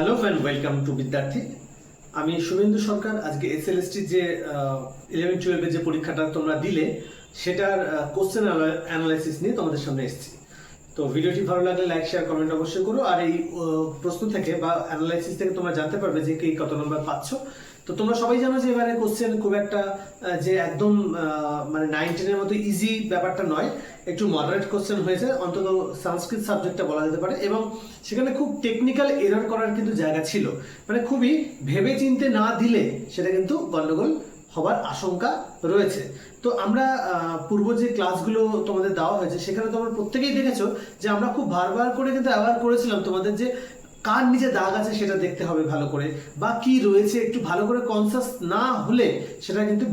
Hello and welcome to বিদ্যার্থী আমি শুভেন্দু সরকার, আজকে S L SLST যে ইলেভেন টুয়েলভের যে পরীক্ষাটা তোমরা দিলে, সেটার কোশ্চেন অ্যানালাইসিস নিয়ে তোমাদের সামনে এসেছি। তো ভিডিওটি ভালো লাগলে লাইক শেয়ার কমেন্ট অবশ্যই করো। আর এই প্রশ্ন থেকে বা অ্যানালাইসিস থেকে তোমরা জানতে পারবে যে কে কত নম্বর পাচ্ছ। তো তোমরা সবাই জানো যে এবারে কোশ্চেন খুব একটা যে একদম মানে নাইনটিনের মতো ইজি ব্যাপারটা নয়। একটু মডারেট কোশ্চেন হয়েছে, অন্তত সংস্কৃত সাবজেক্টটা বলা যেতে পারে। এবং সেখানে খুব টেকনিক্যাল এরর করার কিন্তু জায়গা ছিল। মানে খুবই ভেবে চিনতে না দিলে সেটা কিন্তু গন্ডগোল হবার আশঙ্কা রয়েছে। তো আমরা পূর্ব যে ক্লাসগুলো তোমাদের দেওয়া হয়েছে, সেখানে তোমরা প্রত্যেকেই দেখেছ যে আমরা খুব বারবার করে কিন্তু অ্যাওয়ার করেছিলাম তোমাদের যে কার নিচে দাগ আছে সেটা দেখতে হবে ভালো করে, বা কি রয়েছে একটু ভালো করে কনসাস না হলে সেটা কিন্তু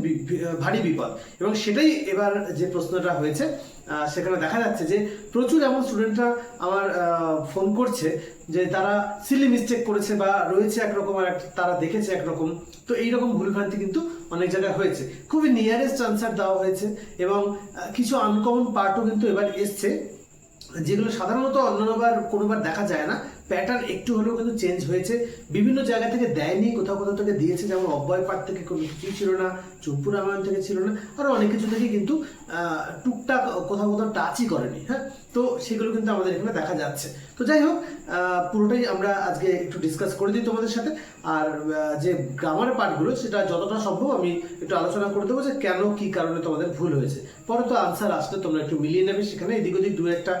ভারী বিপদ। এবং সেটাই এবার যে প্রশ্নটা হয়েছে সেখানে দেখা যাচ্ছে যে প্রচুর এমন স্টুডেন্টরা আমার ফোন করছে যে তারা সিলি মিস্টেক করেছে বা রয়েছে একরকম আর তারা দেখেছে একরকম। তো এইরকম ভুলভ্রান্তি কিন্তু অনেক জায়গায় হয়েছে। খুবই নিয়ারেস্ট আনসার দেওয়া হয়েছে এবং কিছু আনকমন পার্টও কিন্তু এবার এসছে। যেগুলো সাধারণত অন্যান্যবার কোনোবার দেখা যায় না। প্যাটার্ন একটু হলেও কিন্তু চেঞ্জ হয়েছে। বিভিন্ন জায়গা থেকে দেয়নি, কোথাও কোথাও থেকে দিয়েছে, যেমন অব্যয় পাঠ থেকে কোনো কিছুই ছিল না চুম্পু রামায়ণ থেকে ছিল না আরও অনেক কিছু থেকে কিন্তু টুকটাক কোথাও কোথাও টাচই করেনি হ্যাঁ? তো সেগুলো কিন্তু আমাদের এখানে দেখা যাচ্ছে। তো যাই হোক পুরোটাই আমরা আজকে একটু ডিসকাস করে দিই তোমাদের সাথে। আর যে গ্রামার পার্টগুলো সেটা যতটা সম্ভব আমি একটু আলোচনা করে দেবো যে কেন, কি কারণে তোমাদের ভুল হয়েছে। পরে তো আনসার আসলে তোমরা একটু মিলিয়ে নেবে, সেখানে এদিক ওদিক দু একটা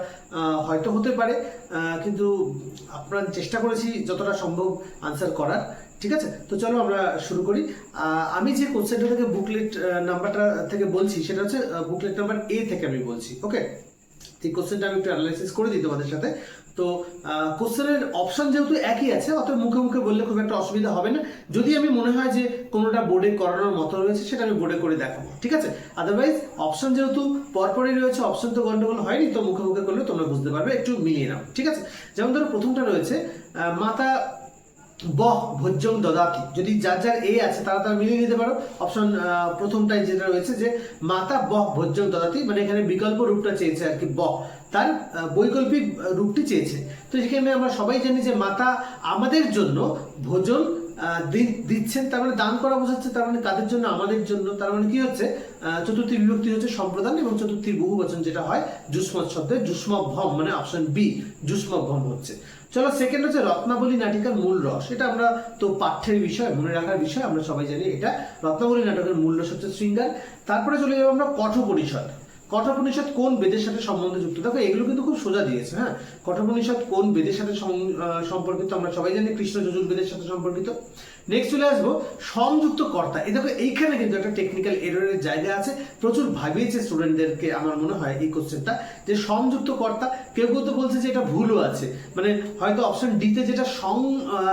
হয়তো হতে পারে। কিন্তু আপনার চেষ্টা করেছি যতটা সম্ভব আনসার করার, ঠিক আছে? তো চলো আমরা শুরু করি। আমি যে কোশ্চেনটা থেকে বুকলেট নাম্বারটা থেকে বলছি, সেটা হচ্ছে বুকলেট নাম্বার এ থেকে আমি বলছি ওকে এই কোশ্চেনটা আমি একটু অ্যানালাইসিস করে দিই তোমাদের সাথে। তো কোশ্চেনের অপশন যেহেতু একই আছে, অতএব মুখে মুখে বললে খুব একটা অসুবিধা হবে না। যদি আমি মনে হয় যে কোনোটা বোর্ডে করানোর মতো রয়েছে, সেটা আমি বোর্ডে করে দেখাবো, ঠিক আছে? আদারওয়াইজ অপশন যেহেতু পরপরই রয়েছে অপশন তো গন্ডগোল হয়নি, তো মুখে মুখে করলে তোমরা বুঝতে পারবে, একটু মিলিয়ে নাও, ঠিক আছে? যেমন ধরো প্রথমটা রয়েছে মাতা বহ, ভোজ্যং দদাতি। যদি যার যার এ আছে, তারা তারা মিলিয়ে নিতে পারো। অপশন প্রথমটাই যেটা রয়েছে যে, মাতা বহ, ভোজ্যং দদাতি মানে এখানে বিকল্প রূপটা চেয়েছে আর কি, বহ। তার বৈকল্পিক রূপটি চেয়েছে। তো সেখানে আমরা সবাই জানি যে, মাতা আমাদের জন্য ভোজন দিচ্ছেন, তার মানে দান করা বোঝাচ্ছে, তার মানে কাদের জন্য? আমাদের জন্য। তার মানে কি হচ্ছে? চতুর্থী বিভক্তি হচ্ছে সম্প্রদান এবং চতুর্থীর বহু বচন, যেটা হয় যুষ্মৎ শব্দে যুষ্মভম মানে অপশন বি যুষ্মভম হচ্ছে। চলো সেকেন্ড হচ্ছে রত্নাবলী নাটিকার মূল রস। এটা আমরা তো পাঠ্যের বিষয়, মনে রাখার বিষয়, আমরা সবাই জানি এটা। রত্নাবলী নাটকের মূল রস হচ্ছে শৃঙ্গার। তারপরে চলে যাব আমরা কঠোপনিষদ। কঠোপনিষদ কোন বেদের সাথে সম্বন্ধ যুক্ত? দেখো, এগুলো কিন্তু খুব সোজা দিয়েছে হ্যাঁ? কঠোপনিষদ কোন বেদের সাথে সম্পর্কিত? আমরা সবাই জানি কৃষ্ণ যজুর্বেদের সাথে সম্পর্কিত। নেক্সট চলে আসব সংযুক্ত কর্তা। এই দেখো, এইখানে কিন্তু একটা টেকনিক্যাল এররের জায়গা আছে। প্রচুর ভাবিয়েছে স্টুডেন্টদেরকে আমার মনে হয়, এই কোশ্চেনটা যে সংযুক্ত কর্তা, কেউ কেউ তো বলছে যে এটা ভুলও আছে। মানে হয়তো অপশন ডিতে যেটা সং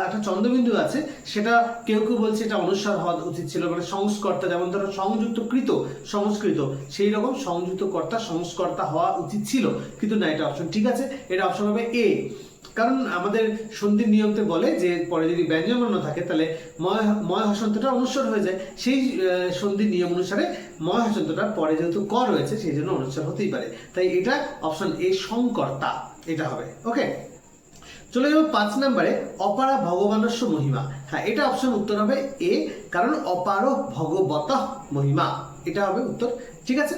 একটা চন্দ্রবিন্দু আছে, সেটা কেউ কেউ বলছে এটা অনুসার হওয়া উচিত ছিল। মানে সংস্কর্তা, যেমন ধরো সংযুক্ত কৃত সংস্কৃত, সেই রকম সংযুক্ত কর্তা, সংস্কর্তা হওয়া উচিত ছিল। কিন্তু না, এটা অপশন ঠিক আছে। এটা অপশন হবে এ কারণ আমাদের সন্ধির নিয়মতে বলে যে পরে যদি ব্যঞ্জনবর্ণ থাকে, তাহলে ময় ময় হসন্তটা অনুস্বর হয়ে যায়। সেই সন্ধির নিয়ম অনুসারে ময় হসন্তটার পরে যেহেতু ক রয়েছে, সেই জন্য অনুস্বর হতেই পারে। তাই এটা অপশন এ সংকর্তা। এটা হবে। ওকে চলে যাব পাঁচ নম্বরে, অপারা ভগবানস্য মহিমা। হ্যাঁ এটা অপশন উত্তর হবে এ কারণ অপার ভগবত মহিমা। এটা হবে উত্তর। ঠিক আছে?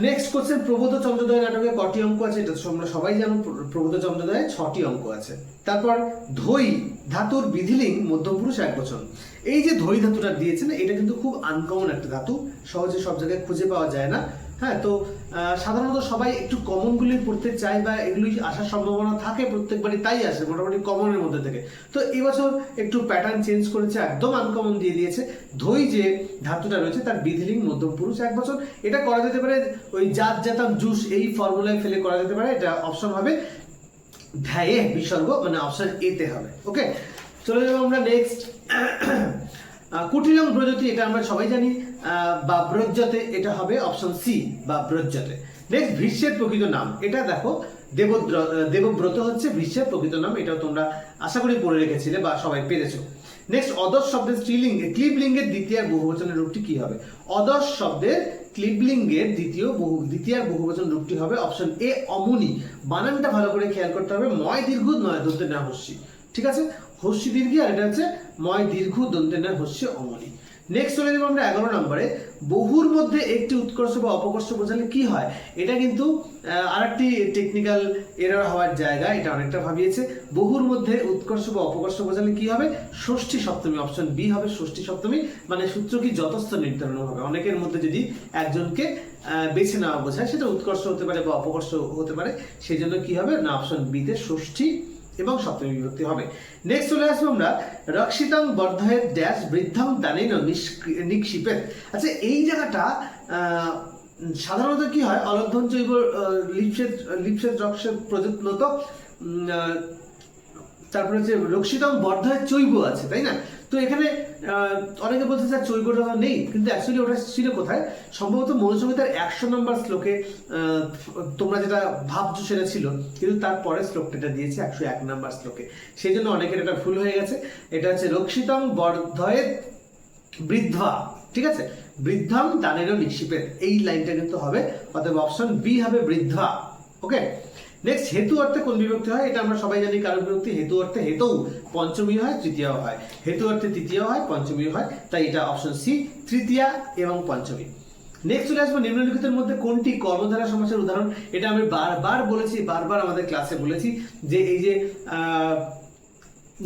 নেক্সট কোশ্চেন প্রবোধ চন্দ্রোদয় নাটকে কটি অঙ্ক আছে? এটা তো আমরা সবাই জানো প্র- প্রবোধ চন্দ্রোদয়ে ছটি অঙ্ক আছে। তারপর ধৈ ধাতুর বিধিলিং মধ্যপুরুষ এক বছর এই যে ধৈ ধাতুটা দিয়েছেন, এটা কিন্তু খুব আনকমন একটা ধাতু। সহজে সব জায়গায় খুঁজে পাওয়া যায় না। হ্যাঁ তো সাধারণত সবাই একটু কমনগুলি পড়তে চায় বা এগুলি আসার সম্ভাবনা থাকে, প্রত্যেকবারই তাই আসে, মোটামুটি কমনের মধ্যে থেকে। তো এবছর একটু প্যাটার্ন চেঞ্জ করেছে, একদম আনকমন দিয়ে দিয়েছে। ধৈ যে ধাতুটা রয়েছে, তার বিধিলিং মধ্যম পুরুষ এক বছর। এটা করা যেতে পারে ওই জাত জাতাম জুস, এই ফর্মুলায় ফেলে করা যেতে পারে। এটা অপশন হবে ধ্যায়ে, বিসর্গ মানে অপশন এতে হবে। ওকে চলে যাব আমরা নেক্সট কুটিলং ব্রজতি এটা আমরা সবাই জানি। বা ব্রজ্যতে এটা হবে অপশন সি বা ব্রজ্যতে নেক্সট ভীষ্মের প্রকৃত নাম। এটা দেখো, দেবদ্র দেবব্রত হচ্ছে ভীষ্মের প্রকৃত নাম। এটাও তোমরা আশা করি পড়ে রেখেছিলে বা সবাই পেরেছ। নেক্সট অদর্শ শব্দের স্ত্রীলিঙ্গে ক্লিবলিঙ্গের দ্বিতীয় বহুবচনের রূপটি কি হবে? অদর্শ শব্দের ক্লিবলিঙ্গের দ্বিতীয় বহু, দ্বিতীয় বহুবচন রূপটি হবে অপশন এ অমুনি। বানানটা ভালো করে খেয়াল করতে হবে, ময় দীর্ঘ, নয় দন্তে না হস্যি। ঠিক আছে? হস্যি দীর্ঘি আর এটা হচ্ছে ময় দীর্ঘ, দন্তের হস্যি অমনি। নেক্সট চলে যাব আমরা এগারো নম্বরে। বহুর মধ্যে একটি উৎকর্ষ বা অপকর্ষ বোঝালে কি হয়? এটা কিন্তু আহ, আরেকটি টেকনিক্যাল এরর হওয়ার জায়গা এটা অনেকটা ভাবিয়েছে। বহুর মধ্যে উৎকর্ষ বা অপকর্ষ বোঝালে কি হবে? ষষ্ঠী সপ্তমী অপশন বি হবে ষষ্ঠী সপ্তমী মানে সূত্র কি যথস্থ নির্ধারণ হবে? অনেকের মধ্যে যদি একজনকে বেছে নেওয়া বোঝায় সেটা উৎকর্ষ হতে পারে বা অপকর্ষ হতে পারে সেই জন্য কি হবে? না অপশন বিতে ষষ্ঠী এবং সপ্তমী বিভক্তি হবে। নেক্সট চলে আসব আমরা রক্ষিতাং বর্ধয়ের ড্যাশ বৃদ্ধাং দানিন নিক্ষিপের আচ্ছা এই জায়গাটা সাধারণত কি হয়? অলব্ধন জৈব লিপসের লিপসের রক্সের প্রযত্নত তারপরে হচ্ছে রক্ষিতম বর্ধয়ের চৈব আছে, তাই না? তো এখানে অনেকে বলছে, স্যার চৈবটা তো নেই। কিন্তু অ্যাকচুয়ালি ওটা ছিল কোথায়? সম্ভবত মনুসংহিতার একশো নম্বর শ্লোকে তোমরা যেটা ভাবছ সেটা ছিল। কিন্তু তারপরে শ্লোকটা এটা দিয়েছে একশো এক নম্বর শ্লোকে। সেই জন্য অনেকের এটা ভুল হয়ে গেছে। এটা হচ্ছে রক্ষিতম বর্ধয়ের বৃদ্ধা। ঠিক আছে? বৃদ্ধাম দানেরও নিক্ষিপের এই লাইনটা কিন্তু হবে, অতএব অপশন বি হবে বৃদ্ধা। ওকে নেক্সট হেতু অর্থে কোন বিভক্তি হয়? এটা আমরা সবাই জানি কারণ বিভক্তি। হেতু অর্থে হেতু পঞ্চমী হয়, তৃতীয় হয়। হেতু অর্থে তৃতীয় হয় পঞ্চমী হয়, তাই এটা অপশন সি তৃতীয়া এবং পঞ্চমী। নেক্সট চলে আসব নিম্নলিখিতের মধ্যে কোনটি কর্মধারা সমাসের উদাহরণ? এটা আমি বারবার বলেছি, বারবার আমাদের ক্লাসে বলেছি যে এই যে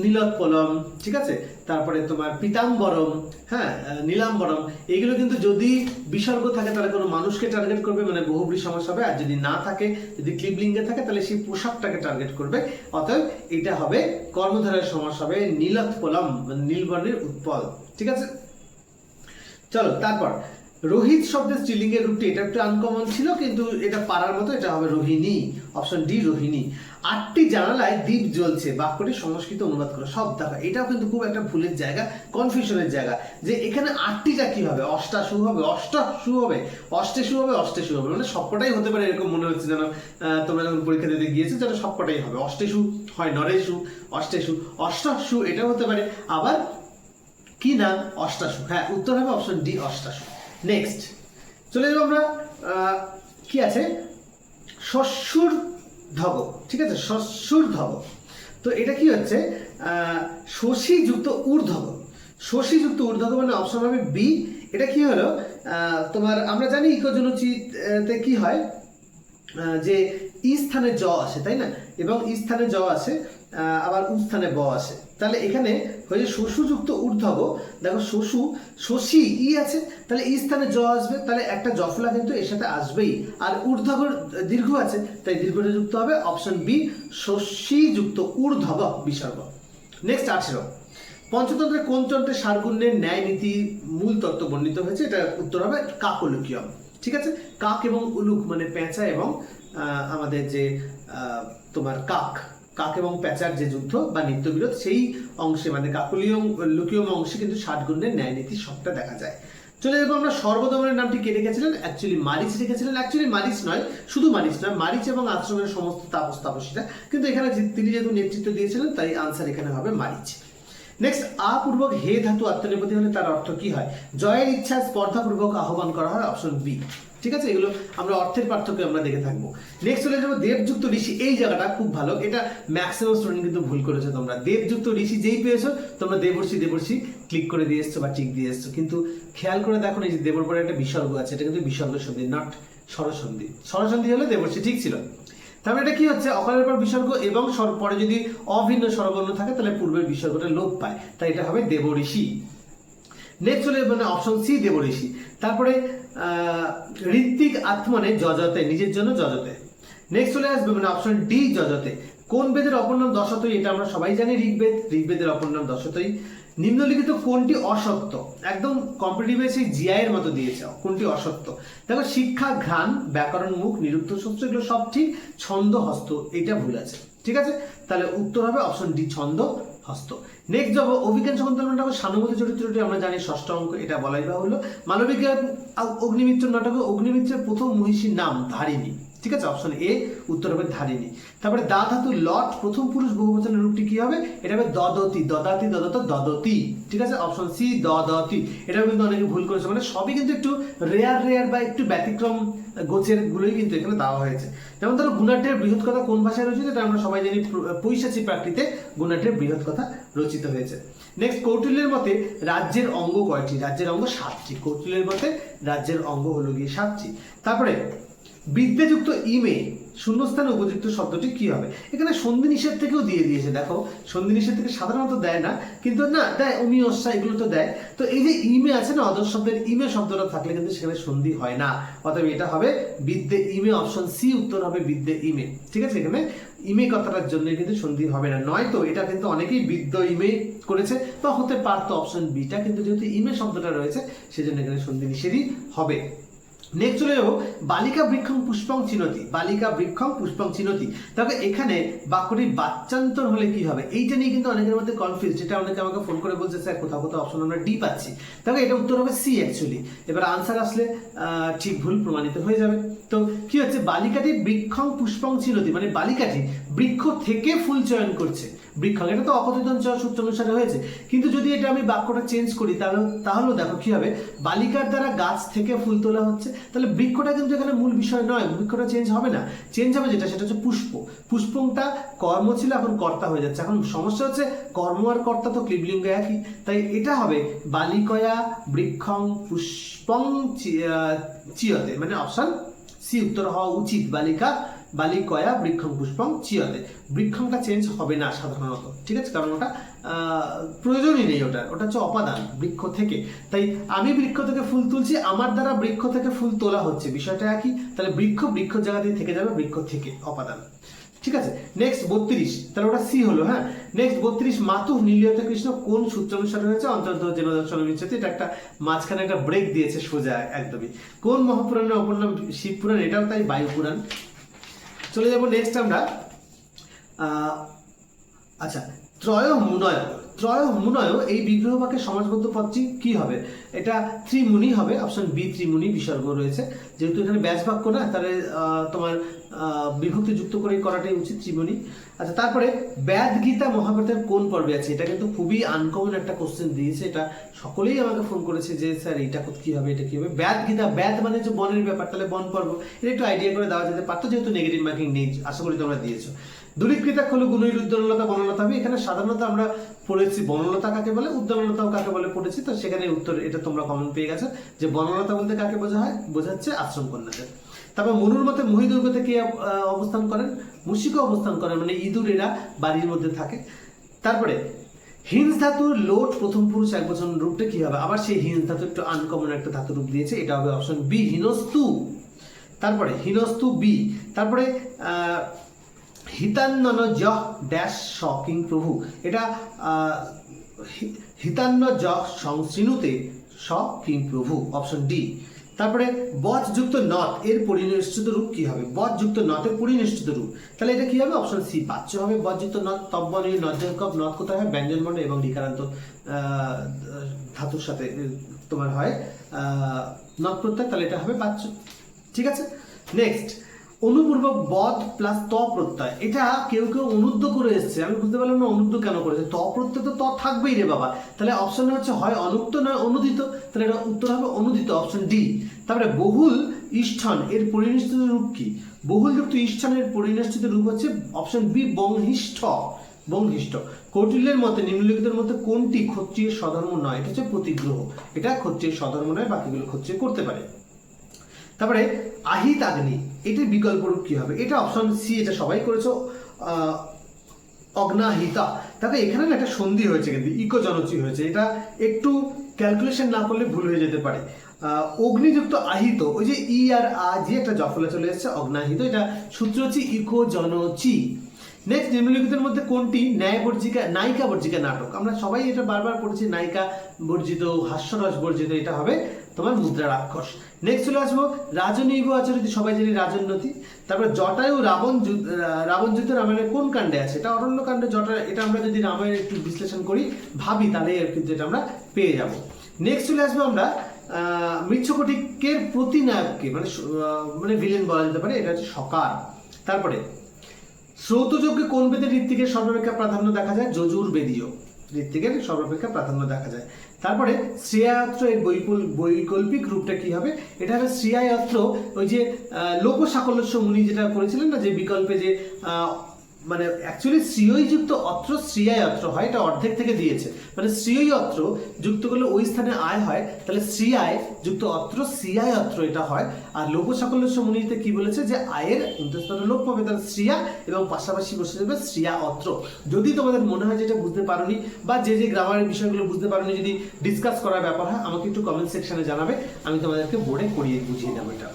নীলোৎপলম, ঠিক আছে? তারপরে তোমার পিতাম্বরম হ্যাঁ নীলাম্বরম, এগুলো কিন্তু যদি বিসর্গ থাকে, তাহলে কোনো মানুষকে টার্গেট করবে মানে বহুব্রী সমাস হবে, আর যদি না থাকে, যদি ক্লিবলিঙ্গে থাকে, তাহলে সেই পোশাকটাকে টার্গেট করবে। অতএব এটা হবে কর্মধারের সমাস হবে নীলোৎপলম মানে নীলবর্ণের উৎপল, ঠিক আছে? চলো, তারপর, রোহিত শব্দের স্ত্রীলিঙ্গের রূপটি, এটা একটু আনকমন ছিল, কিন্তু এটা পারার মতো, এটা হবে রোহিণী অপশন ডি রোহিণী। আটটি জানালায় দ্বীপ জ্বলছে, বাক্যটি সংস্কৃত অনুবাদ করো। সব দেখা, এটাও কিন্তু খুব একটা ভুলের জায়গা কনফিউশনের জায়গা। যে এখানে আটটিটা কি হবে? অষ্টা অষ্টাশু হবে, অষ্টা অষ্টাশু হবে, অষ্টে অষ্টেশু হবে, অষ্টে অষ্টেশু হবে। মানে সবকটাই হতে পারে এরকম মনে হচ্ছে যেন তোমরা যখন পরীক্ষা দিতে গিয়েছো যেন সবকটাই হবে। অষ্টেশু হয় নরেশু অষ্টেশু অষ্টাশু এটাও হতে পারে। আবার কি না? অষ্টাশু হ্যাঁ উত্তর হবে অপশন ডি অষ্টাশু নেক্সট চলে যাব আমরা কি আছে? শস্যুর ধগ ঠিক আছে? শ্বশুর ধব তো এটা কি হচ্ছে? আহ, শশী যুক্ত ঊর্ধ্ব শশী যুক্ত ঊর্ধ্ব মানে অপশন হবে বি এটা কি হলো? তোমার আমরা জানি ইকোজনুচিতে কি হয়? যে ই স্থানে জ আসে তাই না? এবং ই স্থানে জ আসে আবার উ স্থানে ব আসে তাহলে এখানে হয়েছে শশুযুক্ত ঊর্ধ্বগ দেখো শশু শশী ই আছে, তাহলে ই স্থানে জ আসবে, তাহলে একটা জফলা কিন্তু এর সাথে আসবেই। আর ঊর্ধ্বগর দীর্ঘ আছে, তাই দীর্ঘটা যুক্ত হবে অপশন বি শশী যুক্ত ঊর্ধ্বগ বিসর্গ। নেক্সট আঠেরো। পঞ্চতন্ত্রের কোন তন্ত্রে সারগুণ্যের ন্যায় নীতি মূল তত্ত্ব বর্ণিত হয়েছে? এটা উত্তর হবে কাকলুকিয়ম ঠিক আছে? কাক এবং উলুক মানে পেঁচা এবং আমাদের যে তোমার কাক। কাক এবং পেঁচার যে যুদ্ধ বা নিত্যবিরোধ, সেই অংশে মানে কাকলীয় লুকিয়ম অংশে কিন্তু ষাট গুণের ন্যায় নীতির সবটা দেখা যায়। চলে যাব আমরা সর্বদমনের নামটি কে রেখেছিলেন? অ্যাকচুয়ালি মারিচ রেখেছিলেন। অ্যাকচুয়ালি মারিচ নয়, শুধু মারিচ নয়, মারিচ এবং আশ্রমের সমস্ত তাপস তাপসীরা কিন্তু এখানে তিনি যেহেতু নেতৃত্ব দিয়েছিলেন, তাই আনসার এখানে হবে মারিচ। নেক্সট আপূর্বক হে ধাতু আত্মনিপতি হলে তার অর্থ কি হয়? জয়ের ইচ্ছা, স্পর্ধাপূর্বক আহ্বান করা হয় অপশন বি ঠিক আছে? এগুলো আমরা অর্থের পার্থক্য আমরা দেখে থাকব। নেক্সট চলে যাব দেবযুক্ত ঋষি। এই জায়গাটা খুব ভালো। এটা ম্যাক্সিমাম স্টুডেন্ট কিন্তু ভুল করেছ তোমরা। দেবযুক্ত ঋষি যেই পেয়েছ, তোমরা দেবর্ষি দেবর্ষি ক্লিক করে দিয়ে এসছো বা টিক দিয়ে এসছো। কিন্তু খেয়াল করে দেখো এই যে দেবর পরে একটা বিসর্গ আছে, এটা কিন্তু বিসর্গ সন্ধি নট স্বরসন্ধি স্বরসন্ধি হলে দেবর্ষি ঠিক ছিল। তারপরে এটা কি হচ্ছে? অকালের পর বিসর্গ এবং পরে যদি অভিন্ন স্বরবর্ণ থাকে, তাহলে পূর্বের বিসর্গটা লোপ পায়। তাই এটা হবে দেবঋষি। নেক্সট চলে মানে অপশন সি দেবঋষি। তারপরে ঋত্বিক আত্মনে যজতে, নিজের জন্য যজতে। নেক্সট চলে আসবে মানে অপশন ডি যজতে। কোন বেদের অপর নাম দশতই এটা আমরা সবাই জানি ঋগ্বেদ। ঋগ্বেদের অপর নাম দশতই নিম্নলিখিত কোনটি অসত্য? একদম কম্পিটিটিভে সেই জিআই এর মতো দিয়েছে। কোনটি অসত্য? দেখো, শিক্ষা, ঘ্রাণ, ব্যাকরণ, মুখ, নিরুক্ত সূত্র এগুলো সব ঠিক। ছন্দ, হস্ত, এটা ভুল আছে। ঠিক আছে? তাহলে উত্তর হবে অপশন ডি ছন্দ। হস্ত। নেক্সট যাব অভিজ্ঞান শকুন্তল নাটক সানুভূতি চরিত্রটি আমরা জানি, ষষ্ঠ অঙ্ক, এটা বলাই বা হলো মানবিক অগ্নিমিত্র নাটকে অগ্নিমিত্রের প্রথম মহিষীর নাম ধারিণী। ঠিক আছে? অপশন এ উত্তর হবে ধারিণী। তারপরে দা ধাতু লট, প্রথম পুরুষ বহুবচনের রূপটি কি হবে? এটা হবে দদতি। দদাতি, দদত, দদতি। ঠিক আছে? অপশন সি দদতি। এটাও কিন্তু অনেকে ভুল করেছে। মানে সবই কিন্তু একটু রেয়ার রেয়ার বা একটু ব্যতিক্রম গোছের গুলোই কিন্তু এখানে দেওয়া হয়েছে। যেমন ধরো গুণাঢ্যের বৃহৎ কথা কোন ভাষায় রচিত? এটা আমরা সবাই জানি পৈশাচী প্রাকৃতে গুণাঢ্যের বৃহৎ কথা রচিত হয়েছে। নেক্সট কৌটিল্যের মতে রাজ্যের অঙ্গ কয়টি? রাজ্যের অঙ্গ সাতটি। কৌটিল্যের মতে রাজ্যের অঙ্গ হলো গিয়ে সাতটি। তারপরে বিদ্যাযুক্ত ইমে শূন্যস্থানে উপযুক্ত শব্দটি কি হবে? এখানে সন্ধি নিষেধ থেকেও দিয়ে দিয়েছে, দেখো। সন্ধি নিষেধ থেকে সাধারণত দেয় না, কিন্তু না, দেয় অমি অস্যা এগুলো তো দেয়। তো এই যে ইমে আছে না অদর শব্দের ইমে শব্দটা থাকলে কিন্তু সেখানে সন্ধি হয় না। অতএব এটা হবে বিদ্যে ইমে অপশন সি উত্তর হবে বিদ্যে ইমে ঠিক আছে? এখানে ইমে কথাটার জন্য কিন্তু সন্ধি হবে না। নয়তো এটা কিন্তু অনেকেই বিদ্য ইমে করেছে, বা হতে পারতো অপশন বিটা কিন্তু যেহেতু ইমে শব্দটা রয়েছে, সেজন্য এখানে সন্ধি নিষেধই হবে। নেক্সট চলে যাব, বালিকা বৃক্ষং পুষ্পং চিনতি, বালিকা বৃক্ষং পুষ্পং চিনতি। তবে এখানে বাক্যটি বাচ্চান্তর হলে কি হবে? এইটা নিয়ে কিন্তু অনেকের মধ্যে কনফিউজ যেটা অনেকে আমাকে ফোন করে বলছে, স্যার, কোথাও কোথাও অপশন আমরা ডি পাচ্ছি। তবে এটা উত্তর হবে সি অ্যাকচুয়ালি এবার আনসার আসলে ঠিক ভুল প্রমাণিত হয়ে যাবে। তো কি হচ্ছে? বালিকাটি বৃক্ষং পুষ্পং চিনতি মানে বালিকাটি বৃক্ষ থেকে ফুল চয়ন করছে। বৃক্ষং এটা তো অকথিতন চ সূত্র অনুসারে হয়েছে। কিন্তু যদি এটা আমি বাক্যটা চেঞ্জ করি, তাহলে, তাহলেও দেখো কি হবে? বালিকার দ্বারা গাছ থেকে ফুল তোলা হচ্ছে, তাহলে বৃক্ষটা কিন্তু এখানে মূল বিষয় নয়, বৃক্ষটা চেঞ্জ হবে না। চেঞ্জ হবে যেটা, সেটা হচ্ছে পুষ্প। পুষ্পংটা কর্ম ছিল, এখন কর্তা হয়ে যাচ্ছে। এখন সমস্যা হচ্ছে, কর্ম আর কর্তা তো ক্লিবলিঙ্গ একই। তাই এটা হবে বালিকয়া বৃক্ষং পুষ্পং চিয়তে মানে অপশন সি উত্তর হওয়া উচিত বালিকা, বালিকয়া বৃক্ষং পুষ্পং চিয়তে। বৃক্ষংটা চেঞ্জ হবে না সাধারণত, ঠিক আছে? কারণ ওটা প্রয়োজনই নেই ওটা ওটা হচ্ছে অপাদান বৃক্ষ থেকে। তাই আমি বৃক্ষ থেকে ফুল তুলছি, আমার দ্বারা বৃক্ষ থেকে ফুল তোলা হচ্ছে। বিষয়টা একই তাহলে বৃক্ষ বৃক্ষ জায়গা দিয়ে থেকে যাবে, বৃক্ষ থেকে অপাদান। ঠিক আছে? নেক্সট বত্রিশ। তাহলে ওটা সি হলো হ্যাঁ? নেক্সট বত্রিশ মাতু নীলিয়ত কৃষ্ণ কোন সূত্র অনুসারে হয়েছে? অন্তত জেনদর্শন বিচ্ছেদ এটা একটা মাঝখানে একটা ব্রেক দিয়েছে সোজা একদমই। কোন মহাপুরাণের অপর নাম শিব পুরাণ এটাও তাই বায়ু পুরাণ চলে যাব নেক্সট আমরা। আচ্ছা ত্রয় মুনয় ত্রয় মুনয় এই বিগ্রহ বাক্যের সমাজবদ্ধ পদটি কি হবে? এটা ত্রিমুনি হবে অপশন বি ত্রিমুনি, বিসর্গ রয়েছে। যেহেতু এখানে ব্যাস বাক্য না, তাহলে তোমার বিভক্তি যুক্ত করে করাটাই উচিত ত্রিমুনি আচ্ছা তারপরে ব্যাদ গীতা মহাভারতের কোন পর্বে আছে? এটা কিন্তু খুবই আনকমন একটা কোশ্চেন দিয়েছে। এটা সকলেই আমাকে ফোন করেছে যে, স্যার এটা কি হবে? এটা কি হবে? ব্যাদ গীতা, ব্যাদ মানে যে বনের ব্যাপার, তাহলে বন পর্ব। এটা একটু আইডিয়া করে দেওয়া যেতে পারতো, যেহেতু নেগেটিভ মার্কিং নেই, আশা করি তোমরা দিয়েছ। দূরীকৃতা হলো গুণের উদ্দলতা বনলতা হবে। এখানে সাধারণত আমরা পড়েছি বনলতা কাকে বলে উদ্দলতাও কাকে বলে পড়েছি। তো সেখানে উত্তর, এটা তোমরা কমন পেয়ে গেছো, যে বনলতা বলতে কাকে বোঝা হয়? বোঝাচ্ছে আশ্রম কন্যাদের তারপর মনুর মতে মহিদুর্গতে কে অবস্থান করেন? মুশিকও অবস্থান করেন মানে ইঁদুর এরা বাড়ির মধ্যে থাকে। তারপরে হিন্স ধাতুর লোট প্রথম পুরুষ এক বচন রূপটা কি হবে? আবার সেই হিন্স ধাতু একটু আনকমন একটা ধাতু রূপ দিয়েছে এটা হবে অপশন বি হিনস্তু। তারপরে হিনস্তু বি তারপরে আহ, হিতান্নন জহ ড্যাশ শকিং প্রভু। এটা হিতান্ন জহ সংশ্রিনুতে স কিং প্রভু অপশন ডি তারপরে বজ যুক্ত নথ, এর পরিনিষ্ঠিত রূপ কি হবে? বজ যুক্ত নথের পরিনিষ্ঠিত রূপ। তাহলে এটা কি হবে? অপশন সি বাচ্চ হবে। বজ যুক্ত নথ তব্বনী নজ্জনকপ নথ কোথায় হয়? ব্যঞ্জন বর্ণ এবং লিকারান্ত ধাতুর সাথে তোমার হয় নথ প্রত্যয়, তাহলে এটা হবে বাচ্চ ঠিক আছে? নেক্সট অনুপূর্বক বধ প্লাস ত প্রত্যয়। এটা কেউ কেউ অনুদ্ধ করে এসছে। আমি বুঝতে পারলাম না অনুদ্ধ কেন করেছে। ত প্রত্যয় তো ত থাকবেই রে বাবা। তাহলে অপশন হচ্ছে হয় অনুক্ত নয় অনুদিত। তাহলে এটা উত্তর হবে অনুদিত অপশন ডি তারপরে বহুল ইষ্ঠন, এর পরিনিষ্ঠিত রূপ কি? বহুল যুক্ত ইষ্ঠনের পরিনিষ্ঠিত রূপ হচ্ছে অপশন বি বংহিষ্ঠ। বংহিষ্ঠ। কৌটিল্যের মতে, নিম্নলিখিতের মধ্যে কোনটি ক্ষত্রিয়ের স্বধর্ম নয়? এটা হচ্ছে প্রতিগ্রহ। এটা ক্ষত্রিয়ের স্বধর্ম নয়, বাকিগুলো ক্ষত্রিয় করতে পারে। তারপরে আহিত আগ্নি এটির বিকল্প রূপ কি হবে? এটা অপশন সি এটা সবাই করেছ অগ্নাহিতা তবে এখানে না একটা সন্ধি হয়েছে কিন্তু ইকো জনচি হয়েছে। এটা একটু ক্যালকুলেশন না করলে ভুল হয়ে যেতে পারে। অগ্নিযুক্ত আহিত, ওই যে ই আর আ যে একটা জফলে চলে এসেছে অগ্নাহিত এটা সূত্র হচ্ছে ইকো জনচি। নেক্সট নিম্নলিখিতের মধ্যে কোনটি? ন্যায় বর্জিকা, নায়িকা বর্জিকা নাটক। আমরা সবাই এটা বারবার পড়েছি, নায়িকা বর্জিত, হাস্যরস বর্জিত, এটা হবে তোমার মুদ্রা রাক্ষস। নেক্সট চলে আসব রাজনৈব আচরিত সবাই জানি রাজন্নতি তারপর জটায়ু রাবণ রাবণ যুদ্ধ রামায়ণের কোন কাণ্ডে আছে? এটা অরণ্য কাণ্ডে, জটা, এটা আমরা যদি রামায়ণের একটু বিশ্লেষণ করি, ভাবি, তাহলে কিন্তু এটা আমরা পেয়ে যাব। নেক্সট চলে আসব আমরা মৃচ্ছকটিকের প্রতিনায়ককে মানে মানে ভিলেন বলা যেতে পারে, এটা হচ্ছে সকার। তারপরে শ্রৌতযজ্ঞে কোন বেদের ঋত্বিকের সর্বাপেক্ষা প্রাধান্য দেখা যায়? যজুর বেদীয়। ঋত্বিকের সর্বাপেক্ষা প্রাধান্য দেখা যায়। তারপরে শ্রেয়াত্র এর বৈকল্পিক রূপটা কি হবে? এটা হবে শ্রেয়াত্র ওই যে লোক সাকল্য মুনি যেটা করেছিলেন না, যে বিকল্পে যে মানে অ্যাকচুয়ালি শ্রীয়ই যুক্ত অত্র শ্রিয়ায় অত্র হয়, এটা অর্ধেক থেকে দিয়েছে। মানে শ্রীয়ই অত্র যুক্ত করলে ওই স্থানে আয় হয়, তাহলে শ্রিয়ায় যুক্ত অত্র শ্রিয়ায় অত্র এটা হয়। আর লোক সাকল্যস্য মুনিতে কি বলেছে যে আয়ের ইন্দ্রস্তর লোক পাবে, তাহলে শ্রিয়া এবং পাশাপাশি বসে যাবে শ্রিয়া অত্র। যদি তোমাদের মনে হয় যেটা বুঝতে পারোনি বা যে যে গ্রামারের বিষয়গুলো বুঝতে পারোনি যদি ডিসকাস করার ব্যাপার হয়, আমাকে একটু কমেন্ট সেকশনে জানাবে, আমি তোমাদেরকে বোর্ডে করিয়ে বুঝিয়ে দেবো এটা।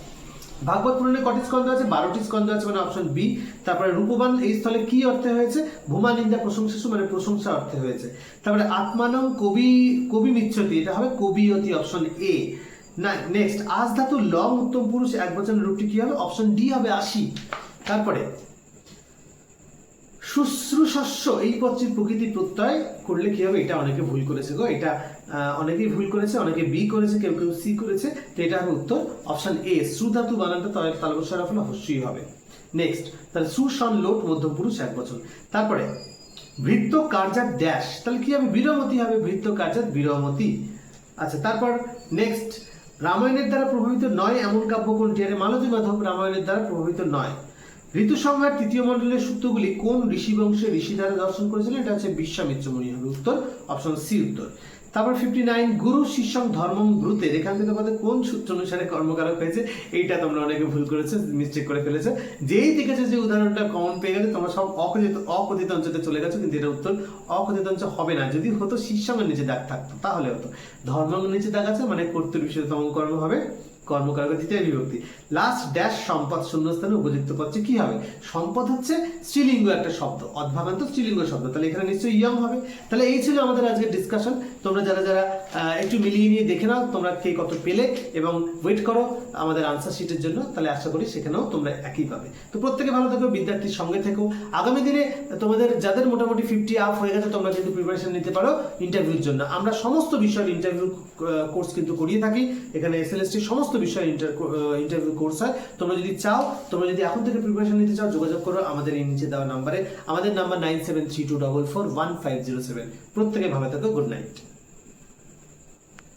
ভাগবত পুরাণে কটি স্কন্ধ আছে? বারোটি স্কন্ধ আছে মানে অপশন বি তারপরে রূপবান, এই স্থলে কি অর্থে হয়েছে? ভূমা, নিন্দা প্রশংসা মানে প্রশংসা অর্থে হয়েছে। তারপরে আত্মানম কবি কবি মিচ্ছতি, এটা হবে কবিয়তি অপশন এ না নেক্সট আজ ধাতু লং উত্তম পুরুষ এক বচনের রূপটি কি হবে? অপশন ডি হবে আশি। তারপরে, শুশ্রূষস্য, এই পদটির প্রকৃতি প্রত্যয় করলে কি হবে? এটা অনেকে ভুল করেছে গো। এটা অনেকেই ভুল করেছে, অনেকে বি করেছে, কেউ কেউ সি করেছে। তো এটা হবে উত্তর অপশন এ সুধাতু বানানটা তালবস্বর ফলে অবশ্যই হবে। নেক্সট তাহলে সুসন লোট মধ্যম পুরুষ এক বছর তারপরে বৃত্ত কার্যাত ড্যাশ তাহলে কি হবে? বিরমতি হবে বৃত্ত কার্যাত বিরমতি। আচ্ছা তারপর নেক্সট রামায়ণের দ্বারা প্রভাবিত নয় এমন কাব্য কোনটি? আরে মালতী মাধব রামায়ণের দ্বারা প্রভাবিত নয়। ঋতুসংহার তৃতীয় মণ্ডলের সূত্রগুলি কোন ঋষি বংশে ঋষি দ্বারা দর্শন করেছিলেন এটা হচ্ছে বিশ্বামিত্র মুনি উত্তর, অপশন সি উত্তর। তারপর ফিফটি নাইন গুরু, শিষ্যং ধর্মম ব্রুতে এখান থেকে তোমাদের কোন সূত্র অনুসারে কর্মকারক হয়েছে? এইটা তোমরা অনেকে ভুল করেছে মিস্টেক করে ফেলেছে। যেই দেখেছে যে উদাহরণটা কমন পেয়ে গেছে তোমরা সব অকথিত অকথিত অঞ্চলে চলে গেছো, কিন্তু এটা উত্তর অকথিত অঞ্চল হবে না। যদি হতো, শিষ্যঙ্গের নিচে দাগ থাকতো, তাহলে হতো। ধর্মাঙ্গের নিচে দাগ আছে মানে কর্তৃ বিষয়তম কর্ম হবে। কর্মকারক দ্বিতীয় বিভক্তি। লাস্ট ড্যাশ সম্পদ শূন্যস্থানে উপযুক্ত কি হবে? সম্পদ হচ্ছে স্ত্রীলিঙ্গ একটা শব্দ স্ত্রীলিঙ্গ শব্দ। তাহলে এখানে নিশ্চয়ই ইয়ং হবে। তাহলে এই ছিল আমাদের আজকের ডিসকাশন তোমরা যারা যারা একটু মিলিয়ে নিয়ে দেখে নাও তোমরা কে কত পেলে এবং ওয়েট করো আমাদের আনসার শিটের জন্য। তাহলে আশা করি সেখানেও তোমরা একই পাবে। তো প্রত্যেকে ভালো থাকো, বিদ্যার্থীর সঙ্গে থেকো। আগামী দিনে তোমাদের যাদের মোটামুটি ফিফটি আপ হয়ে গেছে, তোমরা কিন্তু প্রিপারেশন নিতে পারো ইন্টারভিউর জন্য। আমরা সমস্ত বিষয়ের ইন্টারভিউ কোর্স কিন্তু করিয়ে থাকি। এখানে এসএলএসটি সমস্ত বিষয়ের ইন্টারভিউ কোর্স হয়। তোমরা যদি চাও, তোমরা যদি এখন থেকে প্রিপারেশন নিতে চাও, যোগাযোগ করো আমাদের এই নিচে দেওয়া নাম্বারে আমাদের number nine seven three two double four one five zero seven প্রত্যেকে ভালো থাকো গুড নাইট